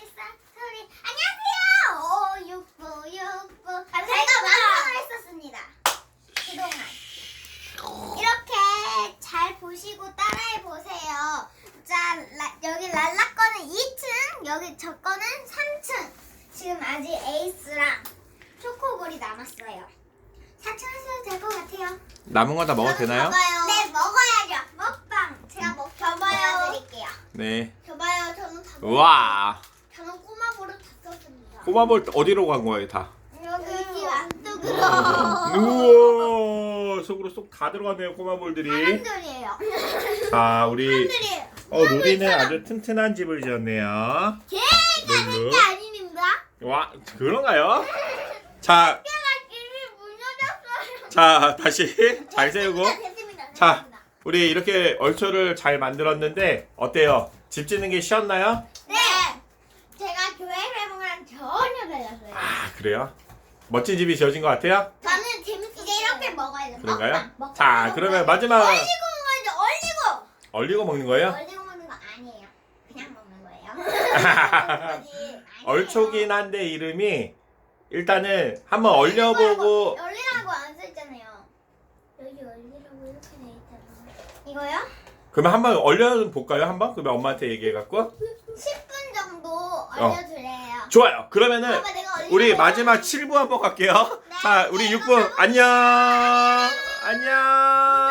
소리 안녕하세요. 오 육구 육구. 제가 완성을 했었습니다. 그동안 이렇게 잘 보시고 따라해 보세요. 자 라- 여기 랄라 거는 2층, 여기 저 거는 3층. 지금 아직 에이스랑 초코볼이 남았어요. 4층 하셔도 될 것 같아요. 남은 거 다 먹어도 되나요? 먹어요. 네 먹어야죠. 먹방. 제가 먹 줘봐요. 보여드릴게요. 네. 줘봐요. 저는 다 먹- 우와. 저는 꼬마볼을 다 썼습니다. 꼬마볼 어디로 간 거예요 다? 여기 안쪽으로. 우와 속으로 쏙 다 들어가네요 꼬마볼들이. 사람들이에요. 자 우리 사람들이에요. 어 루리는 아주 튼튼한 집을 지었네요. 룰루. 게 아닙니다. 와 그런가요? 자, 길이 무너졌어요. 자 다시 잘 세우고. 됐습니다. 자, 됐습니다. 우리 이렇게 얼초를 잘 만들었는데 어때요? 집 짓는 게 쉬웠나요? 네. 제가 교회 회복이랑 전혀 달랐어요. 아 그래요? 멋진 집이 지어진 것 같아요? 저는 재밌게 이제 이렇게 먹어야 돼. 그런가요? 먹방, 먹방, 자 먹방. 그러면 마지막 얼리고 먹어야죠. 얼리고. 얼리고 먹는 거예요? 얼리고 먹는 거 아니에요. 그냥 먹는 거예요. 아니에요. 얼초긴 한데 이름이 일단은 한번 얼려보고 얼리라고 안 써있잖아요. 여기 얼리라고 이렇게 돼 있잖아. 이거요? 그러면 한번 얼려 볼까요? 한번? 그러면 엄마한테 얘기해 갖고 10분 정도 얼려주래요. 좋아요. 그러면은 아빠 내가 얼리라고 우리 마지막 7부 한번 갈게요. 네, 자 우리 6부. 안녕. 안녕